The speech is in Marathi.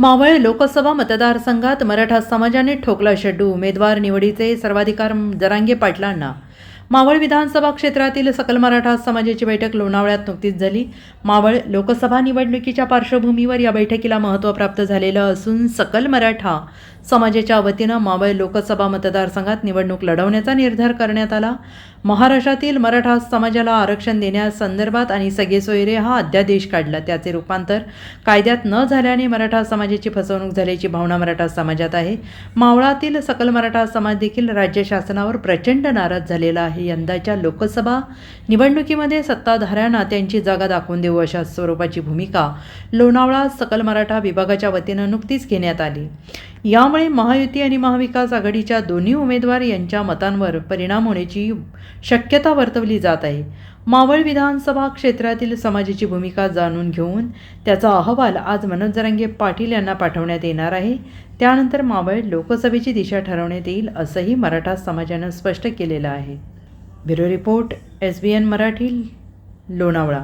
मावळ लोकसभा मतदारसंघात मराठा समाजाने ठोकला शेड्डू. उमेदवार निवडीचे सर्वाधिकार जरांगे पाटलांना. मावळ विधानसभा क्षेत्रातील सकल मराठा समाजाची बैठक लोणावळ्यात नुकतीच झाली. मावळ लोकसभा निवडणुकीच्या पार्श्वभूमीवर या बैठकीला महत्त्व प्राप्त झालेलं असून सकल मराठा समाजाच्या वतीनं मावळ लोकसभा मतदारसंघात निवडणूक लढवण्याचा निर्धार करण्यात आला. महाराष्ट्रातील मराठा समाजाला आरक्षण देण्यासंदर्भात आणि सगळे सोयरे हा अध्यादेश काढला. त्याचे रूपांतर कायद्यात न झाल्याने मराठा समाजाची फसवणूक झाल्याची भावना मराठा समाजात आहे. मावळातील सकल मराठा समाज देखील राज्य शासनावर प्रचंड नाराज झालेला आहे. यंदाच्या लोकसभा निवडणुकीमध्ये सत्ताधाऱ्यांना त्यांची जागा दाखवून देऊ अशा स्वरूपाची भूमिका लोणावळा सकल मराठा विभागाच्या वतीनं नुकतीच घेण्यात आली. यामुळे महायुती आणि महाविकास आघाडीच्या दोन्ही उमेदवार यांच्या मतांवर परिणाम होण्याची शक्यता वर्तवली जात आहे. मावळ विधानसभा क्षेत्रातील समाजाची भूमिका जाणून घेऊन त्याचा अहवाल आज मनोज जरांगे पाटील यांना पाठवण्यात येणार आहे. त्यानंतर मावळ लोकसभेची दिशा ठरवण्यात येईल असंही मराठा समाजानं स्पष्ट केलेलं आहे. Bureau report S B N Marathi Lonavala.